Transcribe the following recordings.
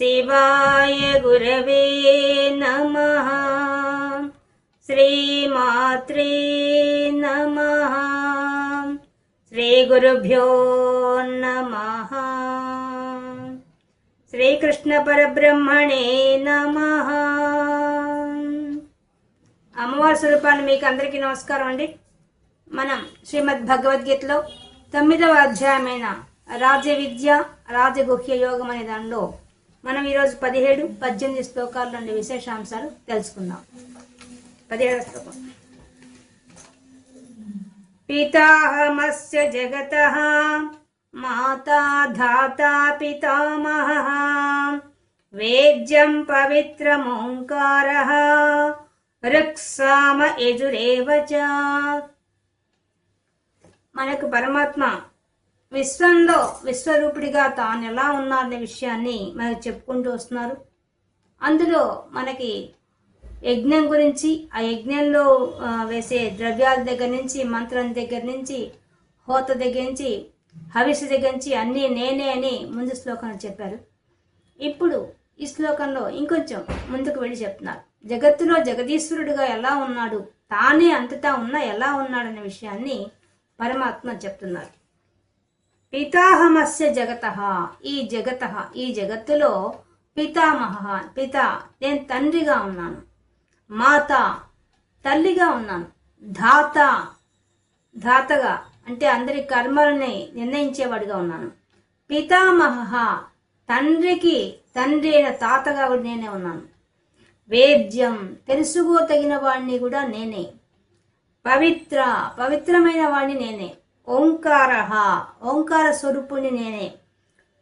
శివాయ గురవే నమ. శ్రీమాత్రే నమ. శ్రీ గురుభ్యో నమ. శ్రీకృష్ణ పరబ్రహ్మణే నమ. అమ్మవారి స్వరూపాన్ని మీకు అందరికీ నమస్కారం అండి. మనం శ్రీమద్ భగవద్గీతలో తొమ్మిదవ అధ్యాయమైన రాజ్య విద్య రాజగుహ్య యోగం అనే దానిలో మనం ఈరోజు పదిహేడు పద్దెనిమిది శ్లోకాలు నుండి విశేషాంశాలు తెలుసుకుందాం. పదిహేడు శ్లోకం. పితాహమస్య జగత మాతా ధాతా పితామహ వేద్యం పవిత్రమోంకార రుక్సామ యజురేవ మనకు పరమాత్మ విశ్వంలో విశ్వరూపుడిగా తాను ఎలా ఉన్నారనే విషయాన్ని మనకు చెప్పుకుంటూ వస్తున్నారు. అందులో మనకి యజ్ఞం గురించి ఆ యజ్ఞంలో వేసే ద్రవ్యాల దగ్గర నుంచి మంత్రం దగ్గర నుంచి హోత దగ్గర నుంచి హవిష దగ్గర నుంచి అన్నీ నేనే అని ముందు శ్లోకంలో చెప్పారు. ఇప్పుడు ఈ శ్లోకంలో ఇంకొంచెం ముందుకు వెళ్ళి చెప్తున్నారు. జగత్తులో జగదీశ్వరుడుగా ఎలా ఉన్నాడు తానే అంతటా ఉన్న ఎలా ఉన్నాడనే విషయాన్ని పరమాత్మ చెప్తున్నారు. పితాహమస్య జగత. ఈ జగత ఈ జగత్తులో పితామహ పిత నేను తండ్రిగా ఉన్నాను. మాత తల్లిగా ఉన్నాను. ధాత ధాతగా అంటే అందరి కర్మల్ని నిర్ణయించేవాడిగా ఉన్నాను. పితామహ తండ్రికి తండ్రి అయిన తాతగా కూడా నేనే ఉన్నాను. వేద్యం తెలుసుకో తగిన వాడిని కూడా నేనే. పవిత్ర పవిత్రమైన వాడిని నేనే. ఓంకార. ఓంకార స్వరూపుణ్ణి నేనే.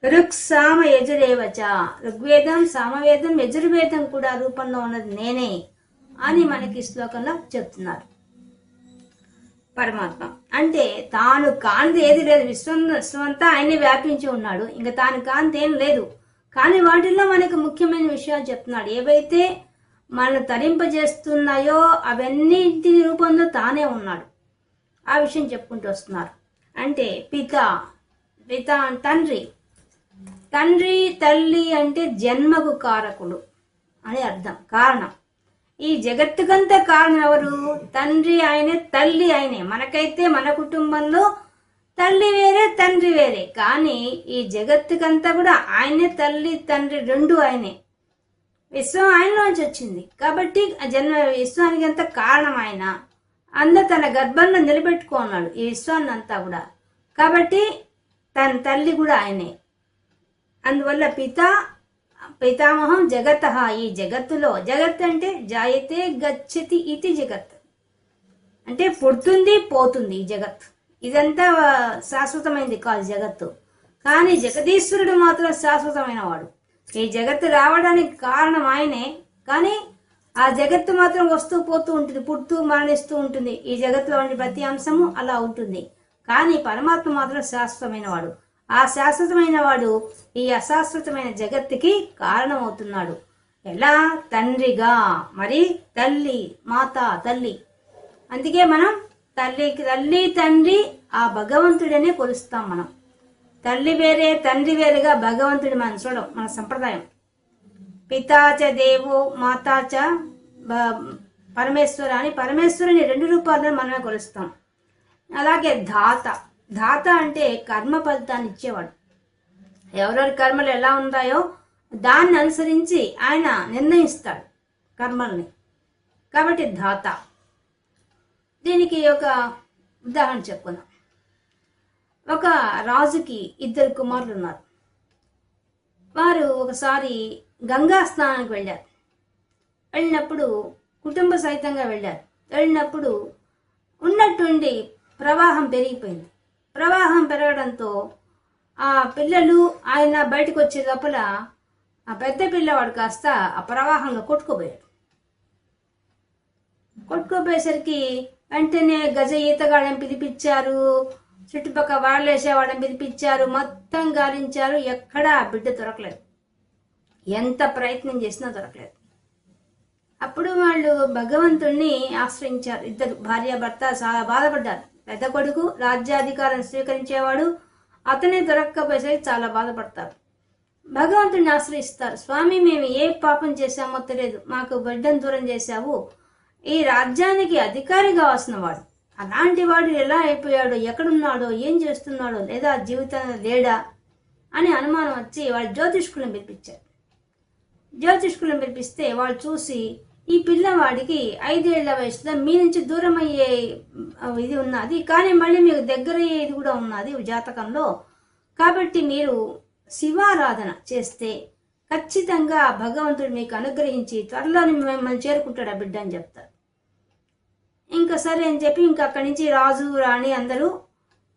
ఋక్ సామ యజురేవచ ఋగ్వేదం సామవేదం యజుర్వేదం కూడా రూపంలో ఉన్నది నేనే అని మనకి శ్లోకంలో చెప్తున్నారు. పరమాత్మ. అంటే తాను కాంతి ఏది లేదు. విశ్వం విశ్వమంతా ఆయనే వ్యాపించి ఉన్నాడు. ఇంకా తాను కాంతి ఏం లేదు. కానీ వాటిల్లో మనకు ముఖ్యమైన విషయాలు చెప్తున్నాడు. ఏవైతే మనల్ని తరింపజేస్తున్నాయో అవన్నింటి రూపంలో తానే ఉన్నాడు. ఆ విషయం చెప్పుకుంటూ వస్తున్నారు. అంటే పిత పిత తండ్రి. తండ్రి తల్లి అంటే జన్మకు కారకుడు అని అర్థం కారణం. ఈ జగత్తుకంతా కారణం ఎవరు? తండ్రి ఆయనే తల్లి ఆయనే. మనకైతే మన కుటుంబంలో తల్లి వేరే తండ్రి వేరే. కానీ ఈ జగత్తుకంతా కూడా ఆయనే తల్లి తండ్రి రెండు ఆయనే. విశ్వం ఆయనలోంచి వచ్చింది. కాబట్టి జన్మ విశ్వానికి అంత కారణం ఆయన? అందరు తన గర్భంలో నిలబెట్టుకున్నాడు ఈ విశ్వాన్ని అంతా కూడా. కాబట్టి తన తల్లి కూడా ఆయనే. అందువల్ల పిత పితామహం జగత. ఈ జగత్తులో జగత్ అంటే జాయతే గచ్చతి ఇది జగత్. అంటే పుడుతుంది పోతుంది ఈ జగత్. ఇదంతా శాశ్వతమైనది కాదు జగత్తు. కానీ జగదీశ్వరుడు మాత్రం శాశ్వతమైన వాడు. ఈ జగత్తు రావడానికి కారణం ఆయనే. కానీ ఆ జగత్తు మాత్రం వస్తూ పోతూ ఉంటుంది పుడుతూ మరణిస్తూ ఉంటుంది. ఈ జగత్తులో ఉండే ప్రతి అంశము అలా ఉంటుంది. కానీ పరమాత్మ మాత్రం శాశ్వతమైన వాడు ఆ శాశ్వతమైన వాడు ఈ అశాశ్వతమైన జగత్తుకి కారణమవుతున్నాడు. ఎలా? తండ్రిగా. మరి తల్లి మాత తల్లి. అందుకే మనం తల్లికి తల్లి తండ్రి ఆ భగవంతుడనే కొలుస్తాం మనం. తల్లి వేరే తండ్రి వేరేగా భగవంతుడి మనం చూడం మన సంప్రదాయం. పితాచ దేవో మాతాచ చ పరమేశ్వర అని పరమేశ్వరుని రెండు రూపాలను మనమే కొలుస్తాం. అలాగే ధాత. ధాత అంటే కర్మ ఫలితాన్ని ఇచ్చేవాడు. ఎవరెవరి కర్మలు ఎలా ఉన్నాయో దాన్ని అనుసరించి ఆయన నిర్ణయిస్తాడు కర్మల్ని. కాబట్టి ధాత. దీనికి ఒక ఉదాహరణ చెప్పుకుందాం. ఒక రాజుకి ఇద్దరు కుమారులు ఉన్నారు. వారు ఒకసారి గంగా స్నానానికి వెళ్ళారు. వెళ్ళినప్పుడు కుటుంబ సహితంగా వెళ్ళారు. వెళ్ళినప్పుడు ఉన్నట్టుండి ప్రవాహం పెరిగిపోయింది. ప్రవాహం పెరగడంతో ఆ పిల్లలు ఆయన బయటకు వచ్చే లోపల ఆ పెద్ద పిల్లవాడు కాస్త ఆ ప్రవాహంలో కొట్టుకుపోయాడు. కొట్టుకుపోయేసరికి వెంటనే గజ ఈతగాడని పిలిపించారు. చుట్టుపక్కల వాళ్ళు పిలిపించారు. మొత్తం గాలించారు. ఎక్కడా ఆ బిడ్డ దొరకలేదు. ఎంత ప్రయత్నం చేసినా దొరకలేదు. అప్పుడు వాళ్ళు భగవంతుణ్ణి ఆశ్రయించారు. ఇద్దరు భార్యాభర్త చాలా బాధపడ్డారు. పెద్ద కొడుకు రాజ్యాధికారం స్వీకరించేవాడు అతనే దొరక్కపోయేసరికి చాలా బాధపడతారు. భగవంతుడిని ఆశ్రయిస్తారు. స్వామి మేము ఏ పాపం చేశామో తెలియదు. మాకు బిడ్డను దూరం చేశావు. ఈ రాజ్యానికి అధికారి కావాల్సిన వాడు. అలాంటి వాడు ఎలా అయిపోయాడో ఎక్కడున్నాడో ఏం చేస్తున్నాడో లేదా జీవితంలో లేడా? అని అనుమానం వచ్చి వాడు జ్యోతిష్కులను పిలిపించారు. జ్యోతిష్కులను పిలిపిస్తే వాళ్ళు చూసి ఈ పిల్లవాడికి ఐదేళ్ళ వయసులో మీ నుంచి దూరం అయ్యే ఇది ఉన్నది. కానీ మళ్ళీ మీకు దగ్గర అయ్యేది కూడా ఉన్నది జాతకంలో. కాబట్టి మీరు శివారాధన చేస్తే ఖచ్చితంగా భగవంతుడు మీకు అనుగ్రహించి త్వరలోనే మిమ్మల్ని చేరుకుంటాడు ఆ బిడ్డ అని చెప్తారు. ఇంకా సరే అని చెప్పి ఇంకా అక్కడి నుంచి రాజు రాణి అందరూ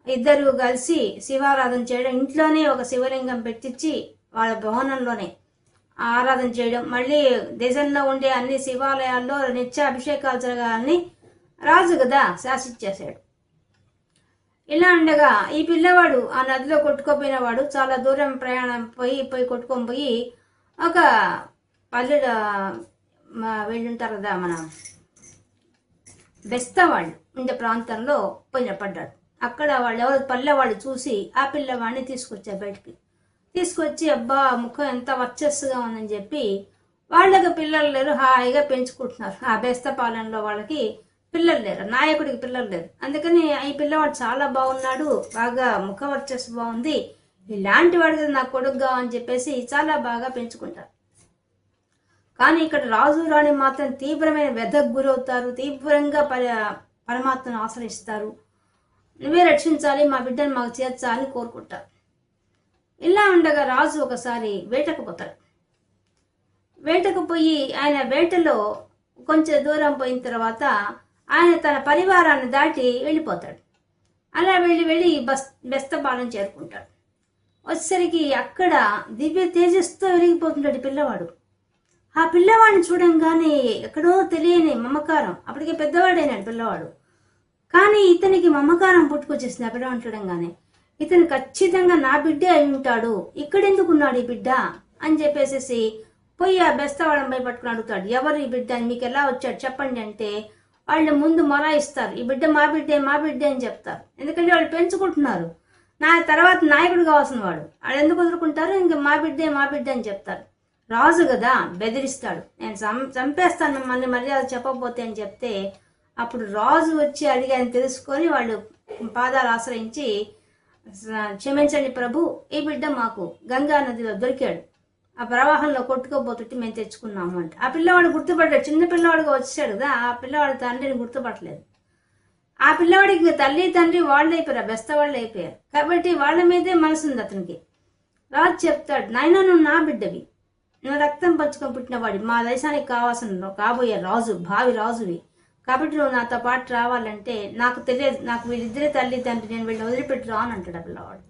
ఇద్దరు కలిసి శివారాధన చేయడం ఇంట్లోనే ఒక శివలింగం పెట్టించి వాళ్ళ భవనంలోనే ఆరాధన చేయడం. మళ్ళీ దేశంలో ఉండే అన్ని శివాలయాల్లో నిత్య అభిషేకాలు జరగాలని రాజు కదా శాసించేశాడు. ఇలా ఉండగా ఈ పిల్లవాడు ఆ నదిలో కొట్టుకోపోయిన వాడు చాలా దూరం ప్రయాణం పోయి పోయి కొట్టుకొని పోయి ఒక పల్లె వెళ్ళుంటారు కదా మన బెస్తవాళ్ళు ఉండే ప్రాంతంలో పోయిన పడ్డాడు. అక్కడ వాళ్ళు ఎవరు పల్లె వాళ్ళు చూసి ఆ పిల్లవాడిని తీసుకొచ్చారు బయటికి. తీసుకొచ్చి అబ్బా ముఖం ఎంత వర్చస్సుగా ఉందని చెప్పి వాళ్ళకి పిల్లలు లేరు హాయిగా పెంచుకుంటున్నారు. ఆ బేస్త పాలనలో వాళ్ళకి పిల్లలు లేరు నాయకుడికి పిల్లలు లేరు. అందుకని ఈ పిల్లవాడు చాలా బాగున్నాడు బాగా ముఖ వర్చస్సు బాగుంది. ఇలాంటి వాడికి నా కొడుకుగా అని చెప్పేసి చాలా బాగా పెంచుకుంటారు. కానీ ఇక్కడ రాజు రాణి మాత్రం తీవ్రమైన వ్యధకు గురవుతారు తీవ్రంగా పరి పరమాత్మను ఆశ్రయిస్తారు. నువ్వే రక్షించాలి మా బిడ్డను మాకు చేర్చాలని కోరుకుంటారు. ఇలా ఉండగా రాజు ఒకసారి వేటకు పోతాడు. వేటకు పోయి ఆయన వేటలో కొంచెం దూరం పోయిన తర్వాత ఆయన తన పరివారాన్ని దాటి వెళ్ళిపోతాడు. అలా వెళ్ళి వెళ్ళి బస్ బెస్తపాలెం చేరుకుంటాడు. వచ్చేసరికి అక్కడ దివ్య తేజస్తో వెలిగిపోతుంటాడు పిల్లవాడు. ఆ పిల్లవాడిని చూడంగానే ఎక్కడో తెలియని మమకారం. అప్పటికే పెద్దవాడైనాడు పిల్లవాడు. కానీ ఇతనికి మమకారం పుట్టుకొచ్చేసింది ఆ పిల్లవాడిని చూడంగానే. ఇతను ఖచ్చితంగా నా బిడ్డే అయి ఉంటాడు. ఇక్కడెందుకున్నాడు ఈ బిడ్డ? అని చెప్పేసేసి పోయి ఆ బెస్తవాళ్ళని పోయి పట్టుకుని అడుగుతాడు. ఎవరు ఈ బిడ్డ అని మీకు ఎలా వచ్చాడు చెప్పండి అంటే వాళ్ళు ముందు మొరాయిస్తారు. ఈ బిడ్డ మా బిడ్డే మా బిడ్డే అని చెప్తారు. ఎందుకంటే వాళ్ళు పెంచుకుంటున్నారు. నా తర్వాత నాయకుడు కావాల్సిన వాడు. వాళ్ళు ఎందుకు వదులుకుంటారు? ఇంక మా బిడ్డే మా బిడ్డే అని చెప్తారు. రాజు కదా బెదిరిస్తాడు. నేను చంపేస్తాను మిమ్మల్ని మర్యాద చెప్పకపోతే అని చెప్తే అప్పుడు రాజు వచ్చి అడిగాని తెలుసుకొని వాళ్ళు పాదాలు ఆశ్రయించి క్షమించండి ప్రభు ఈ బిడ్డ మాకు గంగా నదిలో దొరికాడు. ఆ ప్రవాహంలో కొట్టుకోబోతుంటే మేము తెచ్చుకున్నాము అంటే ఆ పిల్లవాడు గుర్తుపడ్డాడు చిన్న పిల్లవాడుగా వచ్చాడు కదా ఆ పిల్లవాడు తండ్రిని గుర్తుపట్టలేదు. ఆ పిల్లవాడికి తల్లి తండ్రి వాళ్ళు అయిపోయారు బెస్త వాళ్ళు అయిపోయారు. కాబట్టి వాళ్ళ మీదే మనసు ఉంది అతనికి. రాజు చెప్తాడు నాయన నువ్వు నా బిడ్డవి. నువ్వు రక్తం పంచుకొని పుట్టినవాడి మా దేశానికి కావాల్సిన కాబోయే రాజు భావి రాజువి. కాబట్టి నువ్వు నాతో పాటు రావాలంటే నాకు తెలియదు నాకు వీళ్ళిద్దరే తల్లి తండ్రి నేను వీళ్ళని వదిలిపెట్టి రాను అంటాడు ఆ పిల్లవాడు.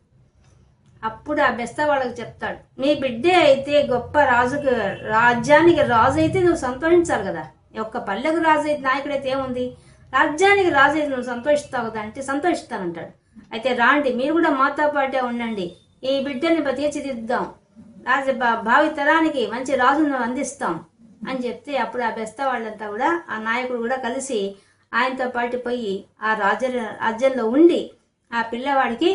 అప్పుడు ఆ బెస్త వాళ్ళకి చెప్తాడు నీ బిడ్డే అయితే గొప్ప రాజుకి రాజ్యానికి రాజు అయితే నువ్వు సంతోషించాలి కదా. ఒక్క పల్లెకు రాజు అయితే నాయకుడైతే ఏముంది? రాజ్యానికి రాజు అయితే నువ్వు సంతోషిస్తావు కదా అంటే సంతోషిస్తానంటాడు అయితే రాండి మీరు కూడా మాతో పాటే ఉండండి. ఈ బిడ్డని తీర్చిదిద్దాం రాజ భావి తరానికి మంచి రాజును అందిస్తాం. అని చెప్తే అప్పుడు ఆ బెస్త వాళ్ళంతా కూడా ఆ నాయకుడు కూడా కలిసి ఆయనతో పాటు పోయి ఆ రాజ రాజ్యంలో ఉండి ఆ పిల్లవాడికి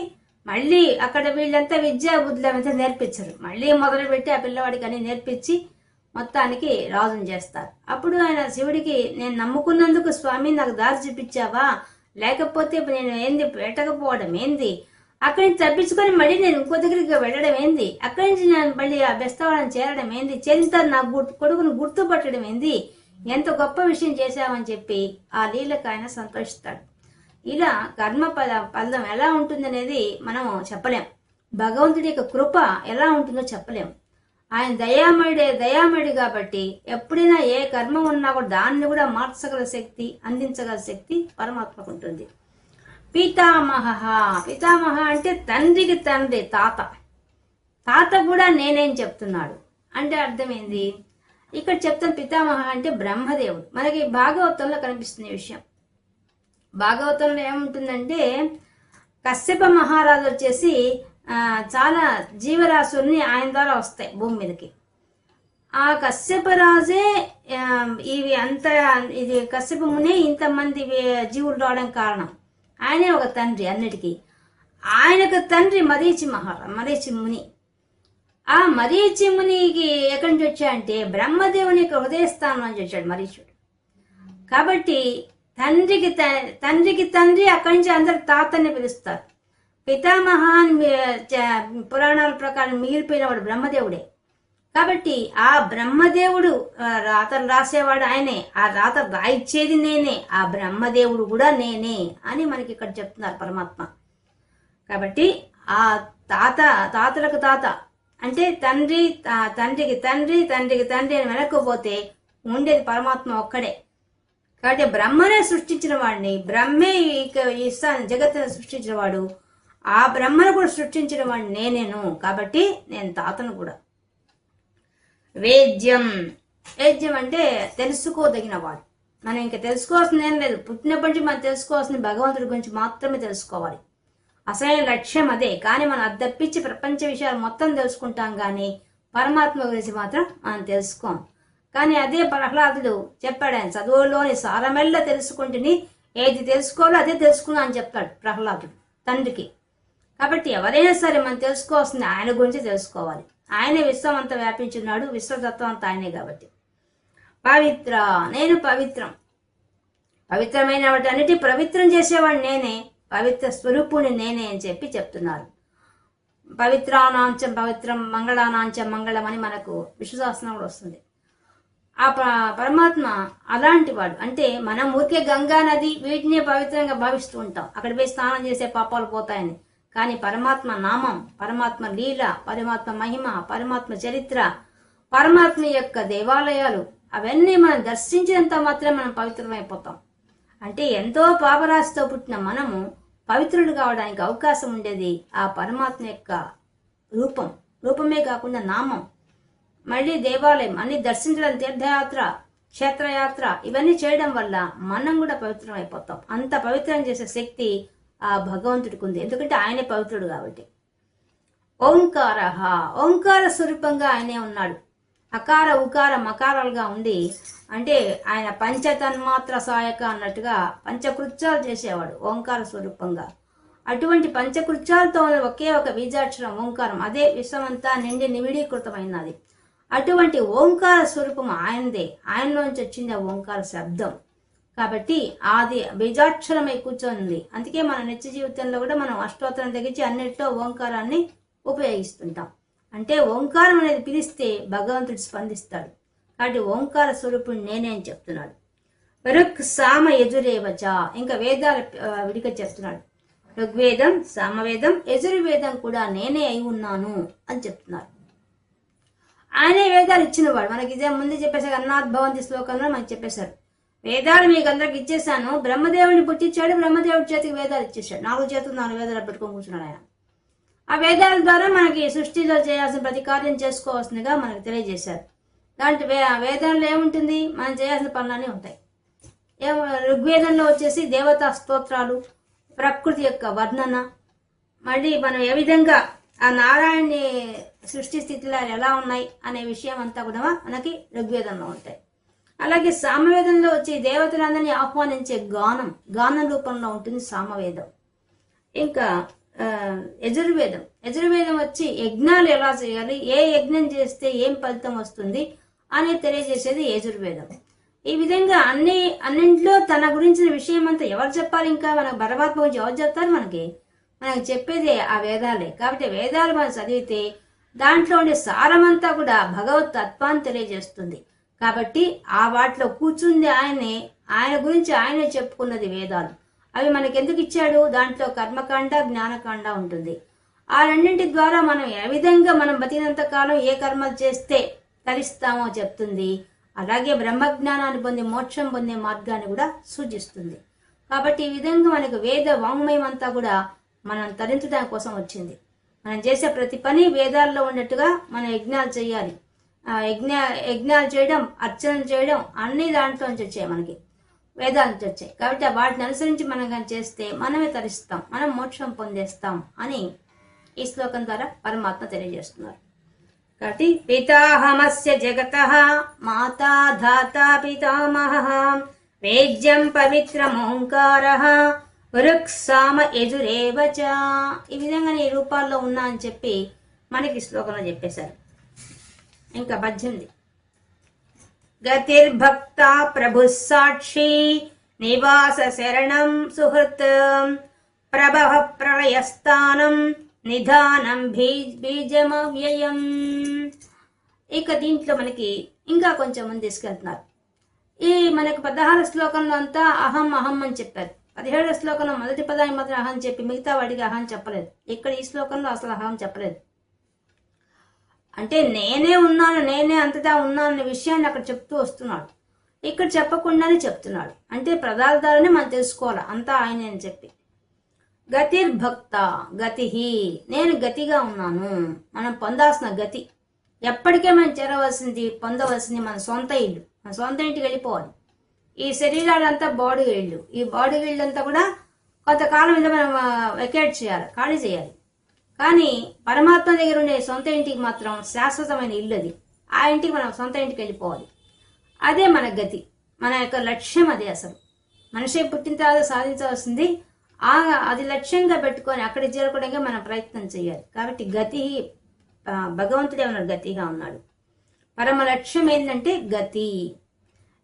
మళ్ళీ అక్కడ వీళ్ళంతా విద్యా బుద్ధులంతా నేర్పించరు. మళ్ళీ మొదలుపెట్టి ఆ పిల్లవాడికి అన్ని నేర్పించి మొత్తానికి రాజును చేస్తారు. అప్పుడు ఆయన శివుడికి నేను నమ్ముకున్నందుకు స్వామి నాకు దారి చూపించావా? లేకపోతే ఇప్పుడు నేను ఏంది పెట్టకపోవడం ఏంది? అక్కడి నుంచి తప్పించుకొని మళ్ళీ నేను ఇంకో దగ్గరికి వెళ్ళడం ఏంది? అక్కడి నుంచి నేను మళ్ళీ ఆ బెస్తవాళ్ళని చేరడం ఏంది? చేరిన నాకు గుర్తు కొడుకును గుర్తుపట్టడం ఏంది? ఎంత గొప్ప విషయం చేశామని చెప్పి ఆ లీలకు ఆయన సంతోషిస్తాడు. ఇలా కర్మ పద ఫలం ఎలా ఉంటుందనేది మనం చెప్పలేం. భగవంతుడి యొక్క కృప ఎలా ఉంటుందో చెప్పలేం. ఆయన దయామయుడే దయామయుడు కాబట్టి ఎప్పుడైనా ఏ కర్మ ఉన్నా కూడా దాన్ని కూడా మార్చగల శక్తి అందించగల శక్తి పరమాత్మకు ఉంటుంది. పితామహ. పితామహ అంటే తండ్రికి తండ్రి తాత. తాత కూడా నేనేం చెప్తున్నాడు? అంటే అర్థమైంది? ఇక్కడ చెప్తాను పితామహ అంటే బ్రహ్మదేవుడు. మనకి భాగవతంలో కనిపిస్తున్న విషయం. భాగవతంలో ఏముంటుందంటే కశ్యప మహారాజు వచ్చేసి చాలా జీవరాశుల్ని ఆయన ద్వారా వస్తాయి భూమి మీదకి. ఆ కశ్యప రాజే ఇవి అంత ఇది కశ్యప మునే ఇంతమంది జీవులు రావడం కారణం. ఆయనే ఒక తండ్రి అన్నిటికీ. ఆయనకు తండ్రి మరీచి మహారా మరీచి ముని. ఆ మరీచి మునికి ఎక్కడి నుంచి వచ్చాయంటే బ్రహ్మదేవుని యొక్క హృదయస్థానం నుంచి వచ్చాడు మరీచుడు కాబట్టి తండ్రికి తండ్రికి తండ్రి అక్కడి నుంచి అందరు తాతని పిలుస్తారు. పితామహాన్ పురాణాల ప్రకారం మిగిలిపోయినవాడు బ్రహ్మదేవుడే. కాబట్టి ఆ బ్రహ్మదేవుడు రాతలు రాసేవాడు ఆయనే. ఆ రాత రాయిచ్చేది నేనే ఆ బ్రహ్మదేవుడు కూడా నేనే అని మనకి ఇక్కడ చెప్తున్నారు పరమాత్మ. కాబట్టి ఆ తాత తాతలకు తాత అంటే తండ్రి తండ్రికి తండ్రి తండ్రికి తండ్రి అని వెనక్కపోతే ఉండేది పరమాత్మ ఒక్కడే. కాబట్టి బ్రహ్మనే సృష్టించిన వాడిని బ్రహ్మే ఇక ఈ స్థా- సృష్టించిన వాడు ఆ బ్రహ్మను కూడా సృష్టించిన వాడిని నేనేను. కాబట్టి నేను తాతను కూడా. వేద్యం. వేద్యం అంటే తెలుసుకోదగిన వాడు. మనం ఇంకా తెలుసుకోవాల్సింది ఏం లేదు. పుట్టినప్పటి నుంచి మనం తెలుసుకోవాల్సింది భగవంతుడి గురించి మాత్రమే తెలుసుకోవాలి. అసలైన లక్ష్యం అదే. కానీ మనం అది తప్పించి ప్రపంచ విషయాలు మొత్తం తెలుసుకుంటాం కానీ పరమాత్మ గురించి మాత్రం మనం తెలుసుకోం. కానీ అదే ప్రహ్లాదుడు చెప్పాడు ఆయన చదువులోని సారమెల్ల తెలుసుకుంటుని ఏది తెలుసుకోవాలో అదే తెలుసుకున్నా అని చెప్తాడు ప్రహ్లాదుడు తండ్రికి. కాబట్టి ఎవరైనా సరే మనం తెలుసుకోవాల్సింది ఆయన గురించి తెలుసుకోవాలి. ఆయనే విశ్వం అంతా వ్యాపించున్నాడు. విశ్వతత్వం అంతా ఆయనే కాబట్టి. పవిత్ర నేను పవిత్రం. పవిత్రమైన వాటి అన్నిటి పవిత్రం చేసేవాడు నేనే. పవిత్ర స్వరూపుని నేనే అని చెప్పి చెప్తున్నారు. పవిత్రానాంచం పవిత్రం మంగళానాంచం మంగళం అని మనకు విశ్వశాసనం కూడా వస్తుంది. ఆ ప- పరమాత్మ అలాంటి వాడు. అంటే మనం ఊరికే గంగా నది వీటిని పవిత్రంగా భావిస్తూ ఉంటాం. అక్కడ పోయి స్నానం చేసే పాపాలు పోతాయని. కానీ పరమాత్మ నామం పరమాత్మ లీల పరమాత్మ మహిమ పరమాత్మ చరిత్ర పరమాత్మ యొక్క దేవాలయాలు అవన్నీ మనం దర్శించినంత మాత్రం మనం పవిత్రమైపోతాం. అంటే ఎంతో పాపరాశితో పుట్టిన మనము పవిత్రులు కావడానికి అవకాశం ఉండేది ఆ పరమాత్మ యొక్క రూపం. రూపమే కాకుండా నామం. మళ్ళీ దేవాలయం అన్ని దర్శించడం తీర్థయాత్ర క్షేత్రయాత్ర ఇవన్నీ చేయడం వల్ల మనం కూడా పవిత్రం అయిపోతాం అంత పవిత్రం చేసే శక్తి ఆ భగవంతుడికి ఉంది ఎందుకంటే ఆయనే పవిత్రుడు కాబట్టి. ఓంకార ఓంకార స్వరూపంగా ఆయనే ఉన్నాడు. అకార ఉకార మకారాలుగా ఉండి అంటే ఆయన పంచతన్మాత్ర సాయక అన్నట్టుగా పంచకృత్యాలు చేసేవాడు ఓంకార స్వరూపంగా. అటువంటి పంచకృత్యాలతో ఒకే ఒక బీజాక్షరం ఓంకారం. అదే విశ్వమంతా నిండి నివిడీకృతమైనది అటువంటి ఓంకార స్వరూపం ఆయనదే. ఆయనలోంచి వచ్చింది ఆ ఓంకార శబ్దం. కాబట్టి ఆది బీజాక్షరమై కూర్చొని అందుకే మన నిత్య జీవితంలో కూడా మనం అష్టోత్తరం తెగించి అన్నిటిలో ఓంకారాన్ని ఉపయోగిస్తుంటాం. అంటే ఓంకారం అనేది పిలిస్తే భగవంతుడు స్పందిస్తాడు. కాబట్టి ఓంకార స్వరూపుడు నేనే అని చెప్తున్నాడు. రుక్ సామ యజురేవచ. ఇంకా వేదాల విడిగా చెప్తున్నాడు ఋగ్వేదం సామవేదం యజుర్వేదం కూడా నేనే అయి ఉన్నాను అని చెప్తున్నారు ఆయనే వేదాలు ఇచ్చినవాడు. మనకి ఇదే ముందు చెప్పేసారు అన్నాథ్ భవంతి శ్లోకంలో మనకి చెప్పేశారు. వేదాలు మీకు అందరికి ఇచ్చేసాను బ్రహ్మదేవుని పుట్టించాడు బ్రహ్మదేవుడి చేతికి వేదాలు ఇచ్చేసాడు నాలుగు చేతులు నాలుగు వేదాలు పెట్టుకొని కూర్చున్నాడు ఆయన. ఆ వేదాల ద్వారా మనకి సృష్టిలో చేయాల్సిన ప్రతి కార్యం చేసుకోవాల్సిందిగా మనకు తెలియజేశారు. దాంట్లో వే వేదంలో ఏముంటుంది? మనం చేయాల్సిన పనులన్నీ ఉంటాయి. ఏ ఋగ్వేదంలో వచ్చేసి దేవతా స్తోత్రాలు ప్రకృతి యొక్క వర్ణన. మళ్ళీ మనం ఏ విధంగా ఆ నారాయణని సృష్టి స్థితిలో ఎలా ఉన్నాయి అనే విషయం అంతా కూడా మనకి ఋగ్వేదంలో ఉంటాయి. అలాగే సామవేదంలో వచ్చి దేవతలందరినీ ఆహ్వానించే గానం గానం రూపంలో ఉంటుంది సామవేదం. ఇంకా యజుర్వేదం. యజుర్వేదం వచ్చి యజ్ఞాలు ఎలా చేయాలి ఏ యజ్ఞం చేస్తే ఏం ఫలితం వస్తుంది అని తెలియజేసేది యజుర్వేదం. ఈ విధంగా అన్ని అన్నింటిలో తన గురించిన విషయం అంతా ఎవరు చెప్పాలి ఇంకా? మన భరవాత్మ గురించి ఎవరు చెప్తారు మనకి? మనకు చెప్పేది ఆ వేదాలే. కాబట్టి వేదాలు మనం చదివితే దాంట్లో ఉండే సారమంతా కూడా భగవత్ తత్వాన్ని తెలియజేస్తుంది. కాబట్టి ఆ వాటిలో కూర్చుంది ఆయనే ఆయన గురించి ఆయనే చెప్పుకున్నది వేదాలు. అవి మనకి ఎందుకు ఇచ్చాడు? దాంట్లో కర్మకాండ జ్ఞానకాండ ఉంటుంది. ఆ రెండింటి ద్వారా మనం ఏ విధంగా మనం బతికినంత కాలం ఏ కర్మలు చేస్తే తరిస్తామో చెప్తుంది. అలాగే బ్రహ్మజ్ఞానాన్ని పొంది మోక్షం పొందే మార్గాన్ని కూడా సూచిస్తుంది. కాబట్టి ఈ విధంగా మనకు వేద వాంగ్మయం అంతా కూడా మనం తరించడానికి కోసం వచ్చింది. మనం చేసే ప్రతి పని వేదాల్లో ఉన్నట్టుగా మనం యజ్ఞాలు చేయాలి. యజ్ఞ యజ్ఞాలు చేయడం అర్చనలు చేయడం అన్ని దాంట్లో నుంచి వచ్చాయి మనకి. వేదాల నుంచి వచ్చాయి. కాబట్టి వాటిని అనుసరించి మనం కానీ చేస్తే మనమే తరిస్తాం మనం మోక్షం పొందేస్తాం అని ఈ శ్లోకం ద్వారా పరమాత్మ తెలియజేస్తున్నారు. కాబట్టి పితాహమస్య జగత మాతా ధాత పితామహ వేద్యం పవిత్రమోంకార రుక్ సామ ఈ విధంగా ఈ రూపాల్లో ఉన్నా అని చెప్పి మనకి శ్లోకంలో చెప్పేశారు. ఇంకా పద్దెనిమిది. గతిర్భక్త ప్రభు సాక్షి నివాస శరణం సుహృత్. ప్రభవ ప్రళయస్థానం నిధానం బీజమవ్యయం. ఇక దీంట్లో మనకి ఇంకా కొంచెం ముందు తీసుకెళ్తున్నారు ఈ మనకు పదహారు శ్లోకంలో అంతా అహం అహం అని చెప్పారు. పదిహేడు శ్లోకంలో మొదటి పదాన్ని మాత్రం అహం చెప్పి మిగతా వాడికి అహం చెప్పలేదు. ఇక్కడ ఈ శ్లోకంలో అసలు అహం చెప్పలేదు. అంటే నేనే ఉన్నాను నేనే అంతటా ఉన్నాను అనే విషయాన్ని అక్కడ చెప్తూ వస్తున్నాడు. ఇక్కడ చెప్పకుండానే చెప్తున్నాడు. అంటే పదార్థాలని మనం తెలుసుకోవాలి. అంతా ఆయన అని చెప్పి. గతిర్భక్త గతి నేను గతిగా ఉన్నాను. మనం పొందాల్సిన గతి. ఎప్పటికే మనం చేరవలసింది పొందవలసింది మన సొంత ఇల్లు. మన సొంత ఇంటికి వెళ్ళిపోవాలి. ఈ శరీరాలంతా బాడీ ఇల్లు. ఈ బాడీ ఇల్లు అంతా కూడా కొంతకాలం ఇలా మనం వెకేట్ చేయాలి. ఖాళీ చేయాలి. కానీ పరమాత్మ దగ్గర ఉండే సొంత ఇంటికి మాత్రం శాశ్వతమైన ఇల్లు అది. ఆ ఇంటికి మనం సొంత ఇంటికి వెళ్ళిపోవాలి. అదే మన గతి. మన యొక్క లక్ష్యం అదే అసలు. మనిషి పుట్టిన తర్వాత సాధించవలసింది ఆ అది లక్ష్యంగా పెట్టుకొని అక్కడ చేరుకోవడానికి మనం ప్రయత్నం చేయాలి. కాబట్టి గతి భగవంతుడే ఉన్నాడు గతిగా ఉన్నాడు. పరమ లక్ష్యం ఏంటంటే గతి.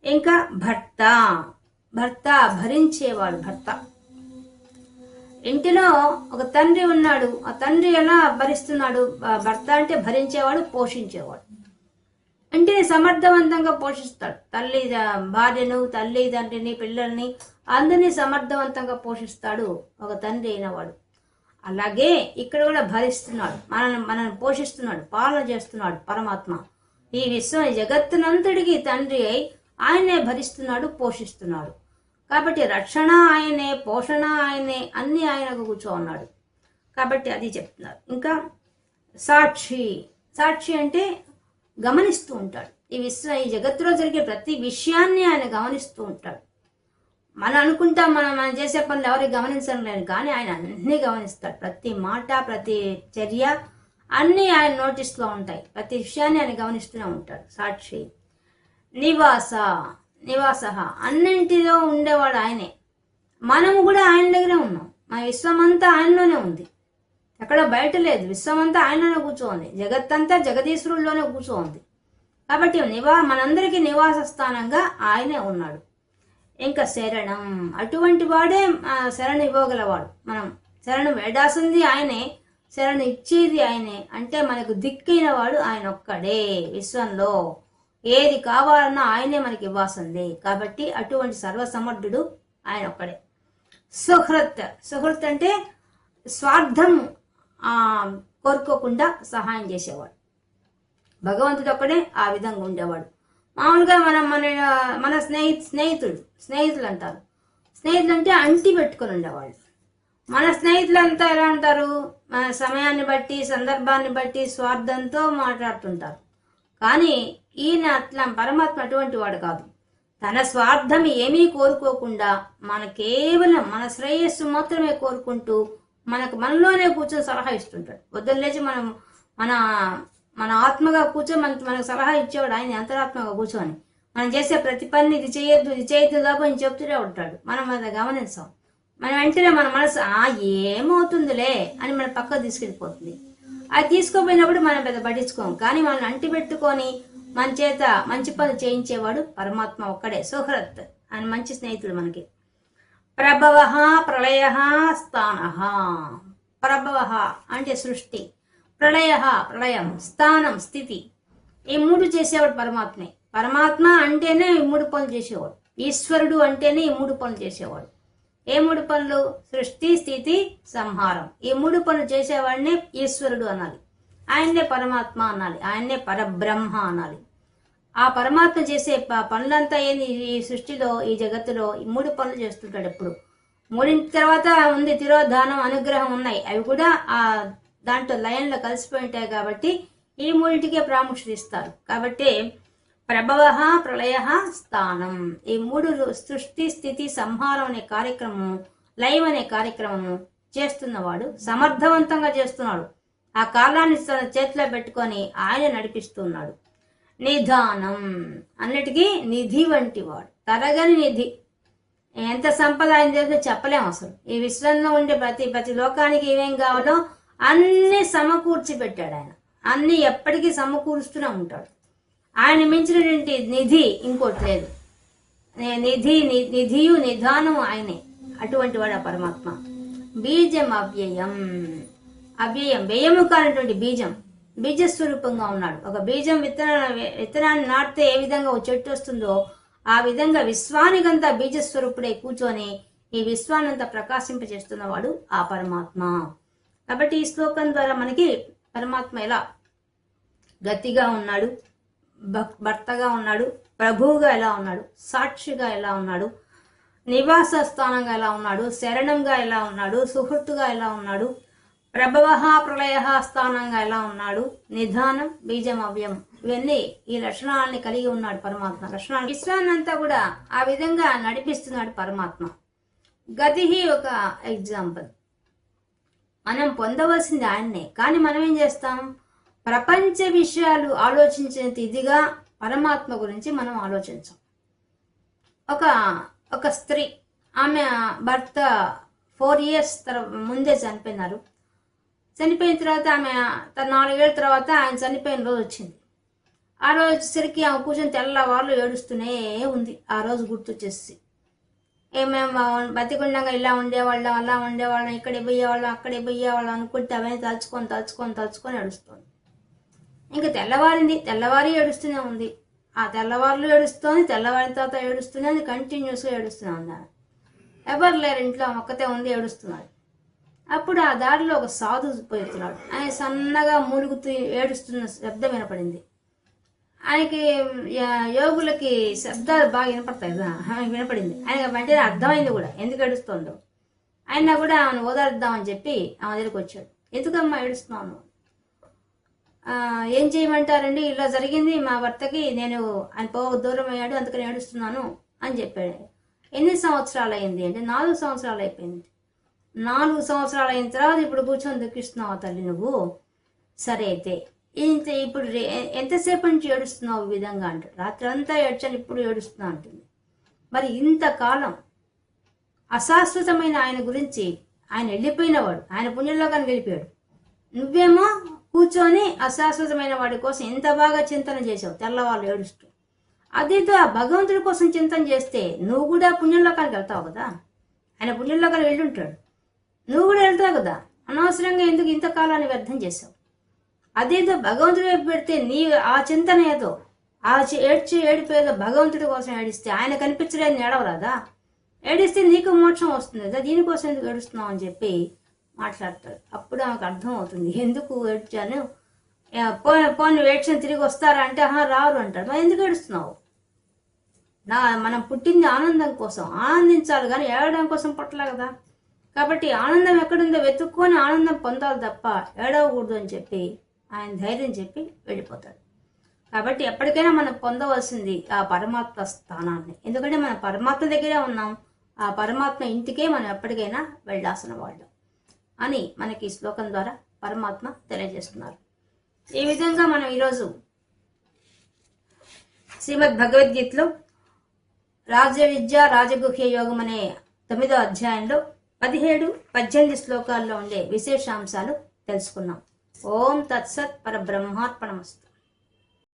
ఇంకా భర్త. భర్త భరించేవాడు భర్త. ఇంటిలో ఒక తండ్రి ఉన్నాడు. ఆ తండ్రి ఎలా భరిస్తున్నాడు? భర్త అంటే భరించేవాడు పోషించేవాడు. ఇంటిని సమర్థవంతంగా పోషిస్తాడు. తల్లి భార్యను తల్లి తండ్రిని పిల్లల్ని అందరినీ సమర్థవంతంగా పోషిస్తాడు ఒక తండ్రి అయినవాడు అలాగే ఇక్కడ కూడా భరిస్తున్నాడు. మనల్ని మనల్ని పోషిస్తున్నాడు. పాలన చేస్తున్నాడు పరమాత్మ. ఈ విశ్వం ఈ జగత్తునంతటికి తండ్రి అయి ఆయనే భరిస్తున్నాడు పోషిస్తున్నాడు. కాబట్టి రక్షణ ఆయనే పోషణ ఆయనే అన్ని ఆయనకు కూర్చో ఉన్నాడు కాబట్టి అది చెప్తున్నారు. ఇంకా సాక్షి. సాక్షి అంటే గమనిస్తూ ఉంటాడు. ఈ విశ్వ ఈ జగత్తులో జరిగే ప్రతి విషయాన్ని ఆయన గమనిస్తూ ఉంటాడు. మనం అనుకుంటాం మనం మనం చేసే పనులు ఎవరికి గమనించడం లేదు కానీ ఆయన అన్నీ గమనిస్తాడు. ప్రతి మాట ప్రతి చర్య అన్నీ ఆయన నోటీస్లో ఉంటాయి. ప్రతి విషయాన్ని ఆయన గమనిస్తూనే ఉంటాడు. సాక్షి. నివాస. నివాస. అన్నింటిలో ఉండేవాడు ఆయనే. మనము కూడా ఆయన దగ్గరే ఉన్నాం. మన విశ్వమంతా ఆయనలోనే ఉంది. ఎక్కడ బయట లేదు. విశ్వమంతా ఆయనలోనే కూర్చోంది. జగత్తంతా జగదీశ్వరుల్లోనే కూర్చోంది. కాబట్టి నివా మనందరికీ నివాస స్థానంగా ఆయనే ఉన్నాడు. ఇంకా శరణం. అటువంటి వాడే ఆ, శరణు ఇవ్వగలవాడు. మనం శరణం వేడాసింది ఆయనే. శరణు ఇచ్చేది ఆయనే. అంటే మనకు దిక్కైన వాడు ఆయన ఒక్కడే విశ్వంలో. ఏది కావాలన్నా ఆయనే మనకి ఇవ్వాల్సింది. కాబట్టి అటువంటి సర్వసమర్థుడు ఆయన ఒక్కడే. సుహృత్. సుహృత్ అంటే స్వార్థం కోరుకోకుండా సహాయం చేసేవాడు. భగవంతుడు ఒక్కడే ఆ విధంగా ఉండేవాడు. మామూలుగా మనం మన మన స్నేహి స్నేహితుడు స్నేహితులు అంటారు. స్నేహితులు అంటే అంటి పెట్టుకొని ఉండేవాళ్ళు. మన స్నేహితులంతా ఎలా అంటారు మన సమయాన్ని బట్టి సందర్భాన్ని బట్టి స్వార్థంతో మాట్లాడుతుంటారు. కానీ ఈయన అట్లా పరమాత్మ అటువంటి వాడు కాదు. తన స్వార్థం ఏమీ కోరుకోకుండా మన కేవలం మన శ్రేయస్సు మాత్రమే కోరుకుంటూ మనకు మనలోనే కూర్చొని సలహా ఇస్తుంటాడు. పొద్దున్న లేచి మనం మన మన ఆత్మగా కూర్చొని మనకి మనకు సలహా ఇచ్చేవాడు ఆయన అంతరాత్మగా కూర్చొని. మనం చేసే ప్రతి పని ఇది చేయొద్దు ఇది చేయొద్దు కాబట్టి అని చెప్తూనే ఉంటాడు. మనం అది గమనిస్తాం మనం వెంటనే మన మనసు ఆ ఏమవుతుందిలే అని మన పక్కకు తీసుకెళ్ళిపోతుంది. అది తీసుకోపోయినప్పుడు మనం పెద్ద పట్టించుకోం. కానీ మనం అంటి పెట్టుకొని మన చేత మంచి పనులు చేయించేవాడు పరమాత్మ ఒక్కడే సుహృత్ అని మంచి స్నేహితుడు మనకి. ప్రభవ ప్రళయ స్థాన. ప్రభవ అంటే సృష్టి. ప్రళయ ప్రళయం స్థానం స్థితి. ఈ మూడు చేసేవాడు పరమాత్మే. పరమాత్మ అంటేనే ఈ మూడు పనులు చేసేవాడు. ఈశ్వరుడు అంటేనే ఈ మూడు పనులు చేసేవాడు. ఏ మూడు పనులు? సృష్టి స్థితి సంహారం. ఈ మూడు పనులు చేసేవాడినే ఈశ్వరుడు అనాలి. ఆయన్నే పరమాత్మ అనాలి ఆయన్నే పరబ్రహ్మ అనాలి. ఆ పరమాత్మ చేసే ప- పనులంతా ఏంది? ఈ సృష్టిలో ఈ జగత్తులో ఈ మూడు పనులు చేస్తుంటాడు ఎప్పుడు. మూడింటి తర్వాత ఉంది తిరోధానం అనుగ్రహం ఉన్నాయి. అవి కూడా ఆ దాంట్లో లయంలో కలిసిపోయి ఉంటాయి కాబట్టి ఈ మూడింటికే ప్రాముఖ్యత ఇస్తారు. కాబట్టి ప్రభవ ప్రళయ స్థానం. ఈ మూడు సృష్టి స్థితి సంహారం అనే కార్యక్రమం లయం అనే కార్యక్రమము చేస్తున్నవాడు సమర్థవంతంగా చేస్తున్నాడు. ఆ కాలాన్ని తన చేతిలో పెట్టుకొని ఆయన నడిపిస్తున్నాడు. నిధానం అన్నిటికీ నిధి వంటి వాడు తరగని నిధి. ఎంత సంపద ఆయన చేస్తే చెప్పలేం అసలు. ఈ విశ్వంలో ఉండే ప్రతి ప్రతి లోకానికి ఏమేం కావాలో అన్ని సమకూర్చి పెట్టాడు ఆయన. అన్ని ఎప్పటికీ సమకూరుస్తూనే ఉంటాడు. ఆయన మించినటువంటి నిధి ఇంకోటి లేదు. నిధి ని- నిధియు నిధానం ఆయనే. అటువంటి వాడు ఆ పరమాత్మ. బీజం అవ్యయం అవ్యయం వ్యయము కానటువంటి బీజం బీజ స్వరూపంగా ఉన్నాడు. ఒక బీజం విత్తన విత్తనాన్ని నాటితే ఏ విధంగా చెట్టు వస్తుందో ఆ విధంగా విశ్వానికంతా బీజస్వరూపుడే కూర్చొని ఈ విశ్వానంతా ప్రకాశింపజేస్తున్నవాడు ఆ పరమాత్మ. కాబట్టి ఈ శ్లోకం ద్వారా మనకి పరమాత్మ ఎలా గతిగా ఉన్నాడు భర్తగా ఉన్నాడు ప్రభువుగా ఎలా ఉన్నాడు సాక్షిగా ఎలా ఉన్నాడు నివాస స్థానంగా ఎలా ఉన్నాడు శరణంగా ఎలా ఉన్నాడు సుహృత్తుగా ఎలా ఉన్నాడు ప్రభవ ప్రళయ స్థానంగా ఎలా ఉన్నాడు? నిధానం బీజం అవ్యం ఇవన్నీ ఈ లక్షణాలని కలిగి ఉన్నాడు పరమాత్మ. లక్షణాలు విశ్వాన్నంతా కూడా ఆ విధంగా నడిపిస్తున్నాడు పరమాత్మ. గతి ఒక ఎగ్జాంపుల్. మనం పొందవలసింది ఆయన్నే. కానీ మనం ఏం చేస్తాం? ప్రపంచ విషయాలు ఆలోచించేంత ఇదిగా పరమాత్మ గురించి మనం ఆలోచించాం. ఒక ఒక స్త్రీ. ఆమె భర్త ఫోర్ ఇయర్స్ తర్వాత ముందే చనిపోయినారు. చనిపోయిన తర్వాత ఆమె తన నాలుగేళ్ళ తర్వాత ఆయన చనిపోయిన రోజు వచ్చింది. ఆ రోజు వచ్చేసరికి ఆమె కూర్చొని తెల్లవాళ్ళు ఏడుస్తూనే ఉంది. ఆ రోజు గుర్తొచ్చేసి ఏమేమి బతికుండగా ఇలా ఉండేవాళ్ళం అలా ఉండేవాళ్ళం ఇక్కడే పోయేవాళ్ళం అక్కడే పోయేవాళ్ళం అనుకుంటే అవన్నీ తలుచుకొని తలుచుకొని తలుచుకొని ఏడుస్తుంది. ఇంకా తెల్లవారింది తెల్లవారి ఏడుస్తూనే ఉంది. ఆ తెల్లవారులు ఏడుస్తుంది తెల్లవారిన తర్వాత ఏడుస్తూనే ఉంది కంటిన్యూస్గా ఏడుస్తూనే ఉంది ఎవరు లేరు ఇంట్లో ఒక్కతే ఉంది ఏడుస్తున్నారు అప్పుడు ఆ దారిలో ఒక సాధు పోతున్నాడు ఆయన సన్నగా మూలుగుతూ ఏడుస్తున్న శబ్దం వినపడింది. ఆయనకి యోగులకి శబ్దాలు బాగా వినపడతాయి. కదా ఆమెకి వినపడింది. ఆయన వెంటనే అర్థమైంది కూడా. ఎందుకు ఏడుస్తుందో. ఆయన కూడా ఆమెను ఓదార్దామని చెప్పి ఆమె దగ్గరికి వచ్చాడు. ఎందుకమ్మా ఏడుస్తున్నాను ఏం చేయమంటారండి? ఇలా జరిగింది. మా భర్తకి నేను ఆయన పో దూరం అయ్యాడు. అందుకని ఏడుస్తున్నాను అని చెప్పాడు. ఎన్ని సంవత్సరాలు అయింది అంటే నాలుగు సంవత్సరాలు అయిపోయింది. నాలుగు సంవత్సరాలు అయిన తర్వాత ఇప్పుడు కూర్చొని దుఃఖిస్తున్నావు తల్లి నువ్వు. సరే అయితే ఇంత ఇప్పుడు రే- ఎంతసేపు నుంచి ఏడుస్తున్నావు విధంగా అంటే. రాత్రి అంతా ఏడ్చాను ఇప్పుడు ఏడుస్తున్నా అంటుంది. మరి ఇంతకాలం అశాశ్వతమైన ఆయన గురించి ఆయన వెళ్ళిపోయినవాడు ఆయన పుణ్యంలోకానికి వెళ్ళిపోయాడు. నువ్వేమో కూర్చొని అశాశ్వతమైన వాడి కోసం ఎంత బాగా చింతన చేసావు తెల్లవాళ్ళు ఏడుస్తూ. అదేతో ఆ భగవంతుడి కోసం చింతన చేస్తే నువ్వు కూడా పుణ్యంలోకానికి వెళ్తావు కదా? ఆయన పుణ్యంలోకానికి వెళ్ళి ఉంటాడు. నువ్వు కూడా వెళ్తావు కదా? అనవసరంగా ఎందుకు ఇంతకాలాన్ని వ్యర్థం చేసావు అదేదో భగవంతుడి వైపు పెడితే నీ ఆ చింతన ఏదో? ఆ చి- ఏడ్చి ఏడిపోయేదో భగవంతుడి కోసం ఏడిస్తే ఆయన కనిపించలేదు ఏడవరాదా ఏడిస్తే నీకు మోక్షం వస్తుంది కదా దీనికోసం ఎందుకు ఏడుస్తున్నావు అని చెప్పి మాట్లాడతాడు. అప్పుడు ఆమెకు అర్థం అవుతుంది ఎందుకు ఏడ్చాను? ఆ, పోని ఏడ్చిన తిరిగి వస్తారా అంటే ఆహా రారు అంటాడు. మరి ఎందుకు ఏడుస్తున్నావు? నా మనం పుట్టింది ఆనందం కోసం. ఆనందించాలి కానీ ఏడడం కోసం పుట్టలే కదా? కాబట్టి ఆనందం ఎక్కడుందో వెతుక్కొని ఆనందం పొందాలి తప్ప ఏడవకూడదు అని చెప్పి ఆయన ధైర్యం చెప్పి వెళ్ళిపోతాడు. కాబట్టి ఎప్పటికైనా మనం పొందవలసింది ఆ పరమాత్మ స్థానాన్ని. ఎందుకంటే మనం పరమాత్మ దగ్గరే ఉన్నాం. ఆ పరమాత్మ ఇంటికే మనం ఎప్పటికైనా వెళ్ళాల్సిన వాళ్ళం అని మనకి ఈ శ్లోకం ద్వారా పరమాత్మ తెలియజేస్తున్నారు. ఈ విధంగా మనం ఈరోజు శ్రీమద్ భగవద్గీతలో రాజ విద్య రాజగుహ్య యోగం అనే తొమ్మిదో అధ్యాయంలో పదిహేడు పద్దెనిమిది శ్లోకాల్లో ఉండే విశేషాంశాలు తెలుసుకున్నాం. ఓం తత్సత్ పరబ్రహ్మార్పణమస్తు.